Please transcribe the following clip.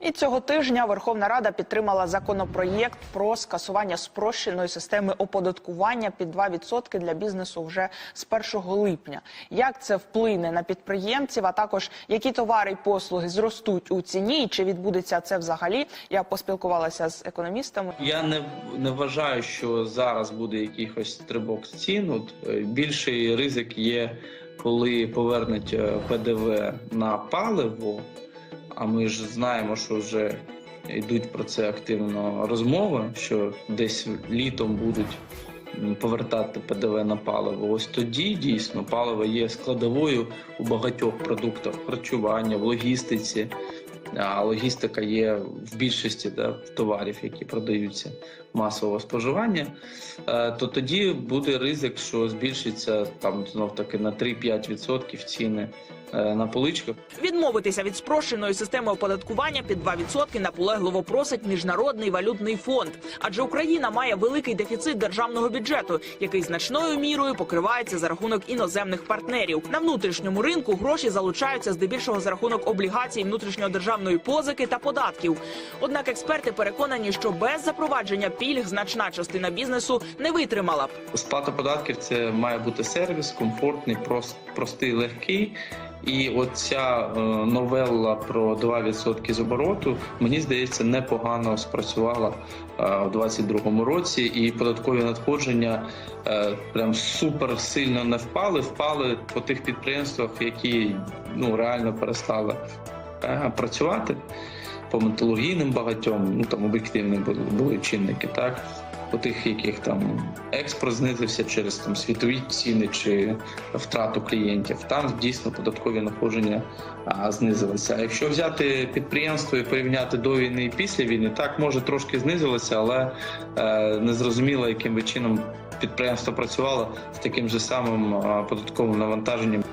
І цього тижня Верховна Рада підтримала законопроєкт про скасування спрощеної системи оподаткування під 2% для бізнесу вже з 1 липня. Як це вплине на підприємців, а також які товари і послуги зростуть у ціні, і чи відбудеться це взагалі? Я поспілкувалася з економістами. Я не, не вважаю, що зараз буде якихось стрибок цін. От, е, більший ризик є, коли повернуть е, ПДВ на паливо. А ми ж знаємо, що вже йдуть про це активно розмови, що десь літом будуть повертати ПДВ на паливо. Ось тоді дійсно паливо є складовою у багатьох продуктах харчування, в логістиці. А логістика є в більшості да, товарів, які продаються масового споживання, е, то тоді буде ризик, що збільшиться там знов таки на 3-5% ціни е, на поличках. Відмовитися від спрощеної системи оподаткування під 2% наполегливо просить міжнародний валютний фонд, адже Україна має великий дефіцит державного бюджету, який значною мірою покривається за рахунок іноземних партнерів. На внутрішньому ринку гроші залучаються здебільшого за рахунок облігацій внутрішньої державної позики та податків. Однак експерти переконані, що без запровадження пільг значна частина бізнесу не витримала б. Сплата податків це має бути сервіс, комфортний, прост, простий, легкий. І оця е, новелла про 2% з обороту, мені здається, непогано спрацювала е, в 2022 році, і податкові надходження е, прям супер сильно не впали. Впали по тих підприємствах, які ну реально перестали працювати по металургійним багатьом, ну там об'єктивні були, були чинники, так у тих, яких там експорт знизився через там світові ціни чи втрату клієнтів. Там дійсно податкові надходження а, знизилися. А якщо взяти підприємство і порівняти до війни і після війни, так може трошки знизилося, але е, незрозуміло, яким чином підприємство працювало з таким же самим податковим навантаженням.